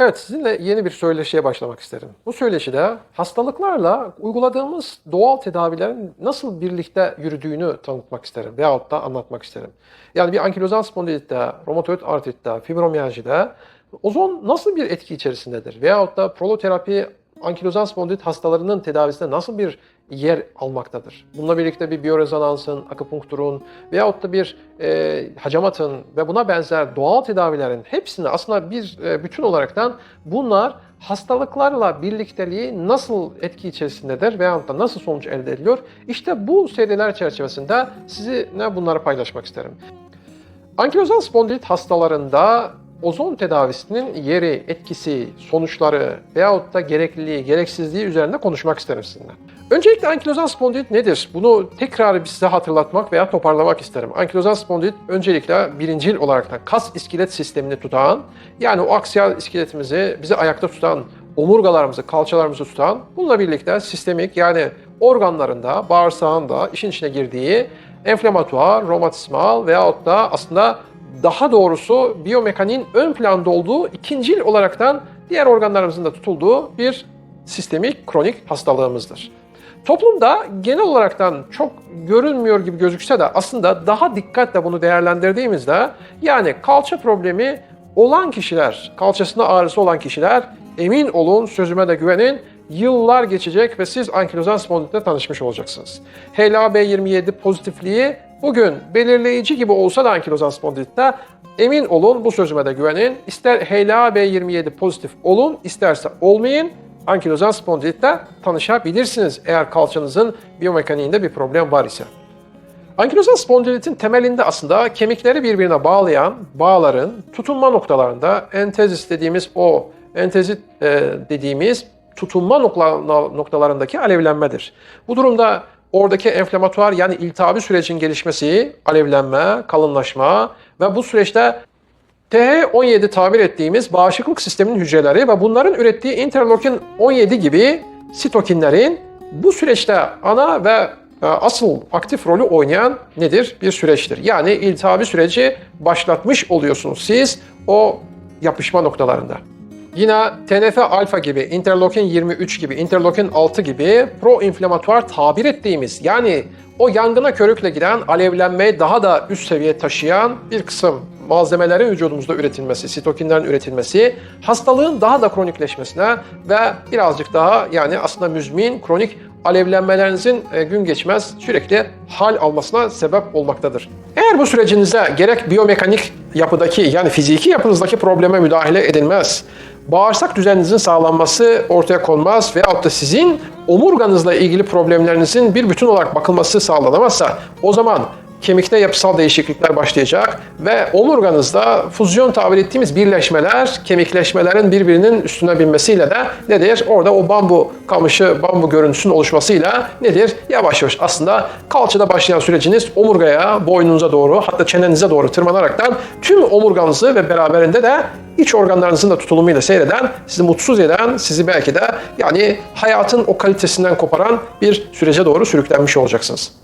Evet, sizinle yeni bir söyleşiye başlamak isterim. Bu söyleşide hastalıklarla uyguladığımız doğal tedavilerin nasıl birlikte yürüdüğünü tanıtmak isterim veyahut da anlatmak isterim. Yani bir ankilozan spondilitte, romatoid artritte, fibromiyajide ozon nasıl bir etki içerisindedir? Veyahut da proloterapi ankilozan spondilit hastalarının tedavisinde nasıl bir yer almaktadır? Bununla birlikte bir biyorezonansın, akupunkturun veyahut da bir e, hacamatın ve buna benzer doğal tedavilerin hepsini aslında bir e, bütün olaraktan bunlar hastalıklarla birlikteliği nasıl etki içerisindedir veyahut da nasıl sonuç elde ediliyor? İşte bu seriler çerçevesinde sizinle bunları paylaşmak isterim. Ankilozan spondilit hastalarında ozon tedavisinin yeri, etkisi, sonuçları veyahut da gerekliliği, gereksizliği üzerinde konuşmak isterim sizinle. Öncelikle ankilozan spondilit nedir? Bunu tekrar bir size hatırlatmak veya toparlamak isterim. Ankilozan spondilit öncelikle birincil olarak kas iskelet sistemini tutan, yani o aksiyal iskeletimizi bizi ayakta tutan, omurgalarımızı, kalçalarımızı tutan, bununla birlikte sistemik yani organlarında, bağırsağında işin içine girdiği enflamatuar, romatizmal veyahut da aslında daha doğrusu biyomekaniğin ön planda olduğu ikincil olaraktan diğer organlarımızın da tutulduğu bir sistemik kronik hastalığımızdır. Toplumda genel olaraktan çok görünmüyor gibi gözükse de aslında daha dikkatle bunu değerlendirdiğimizde yani kalça problemi olan kişiler, kalçasında ağrısı olan kişiler emin olun sözüme de güvenin yıllar geçecek ve siz ankilozan spondilitle tanışmış olacaksınız. HLA-B27 pozitifliği bugün belirleyici gibi olsa da ankilozan spondilitte emin olun bu sözüme de güvenin. İster HLA-B27 pozitif olun isterse olmayın ankilozan spondilitle tanışabilirsiniz eğer kalçanızın biyomekaniğinde bir problem var ise. Ankilozan spondilitin temelinde aslında kemikleri birbirine bağlayan bağların tutunma noktalarında entezis dediğimiz o entezit e, dediğimiz tutunma noktalarındaki alevlenmedir. Bu durumda oradaki enflamatuar yani iltihabi sürecin gelişmesi, alevlenme, kalınlaşma ve bu süreçte TH17 tabir ettiğimiz bağışıklık sisteminin hücreleri ve bunların ürettiği interleukin 17 gibi sitokinlerin bu süreçte ana ve e, asıl aktif rolü oynayan nedir? Bir süreçtir. Yani iltihabi süreci başlatmış oluyorsunuz siz o yapışma noktalarında. Yine TNF alfa gibi, interleukin 23 gibi, interleukin 6 gibi proinflamatuar tabir ettiğimiz yani o yangına körükle giden, alevlenmeyi daha da üst seviyeye taşıyan bir kısım malzemelerin vücudumuzda üretilmesi, sitokinlerin üretilmesi, hastalığın daha da kronikleşmesine ve birazcık daha yani aslında müzmin, kronik alevlenmelerinizin e, gün geçmez sürekli hal almasına sebep olmaktadır. Eğer bu sürecinize gerek biyomekanik yapıdaki yani fiziki yapınızdaki probleme müdahale edilmez, bağırsak düzeninizin sağlanması ortaya konmaz veyahut da sizin omurganızla ilgili problemlerinizin bir bütün olarak bakılması sağlanamazsa o zaman kemikte yapısal değişiklikler başlayacak ve omurganızda füzyon tabir ettiğimiz birleşmeler, kemikleşmelerin birbirinin üstüne binmesiyle de nedir? Orada o bambu kamışı, bambu görüntüsünün oluşmasıyla nedir? Yavaş yavaş aslında kalçada başlayan süreciniz omurgaya, boynunuza doğru hatta çenenize doğru tırmanaraktan tüm omurganızı ve beraberinde de iç organlarınızın da tutulumuyla seyreden, sizi mutsuz eden, sizi belki de yani hayatın o kalitesinden koparan bir sürece doğru sürüklenmiş olacaksınız.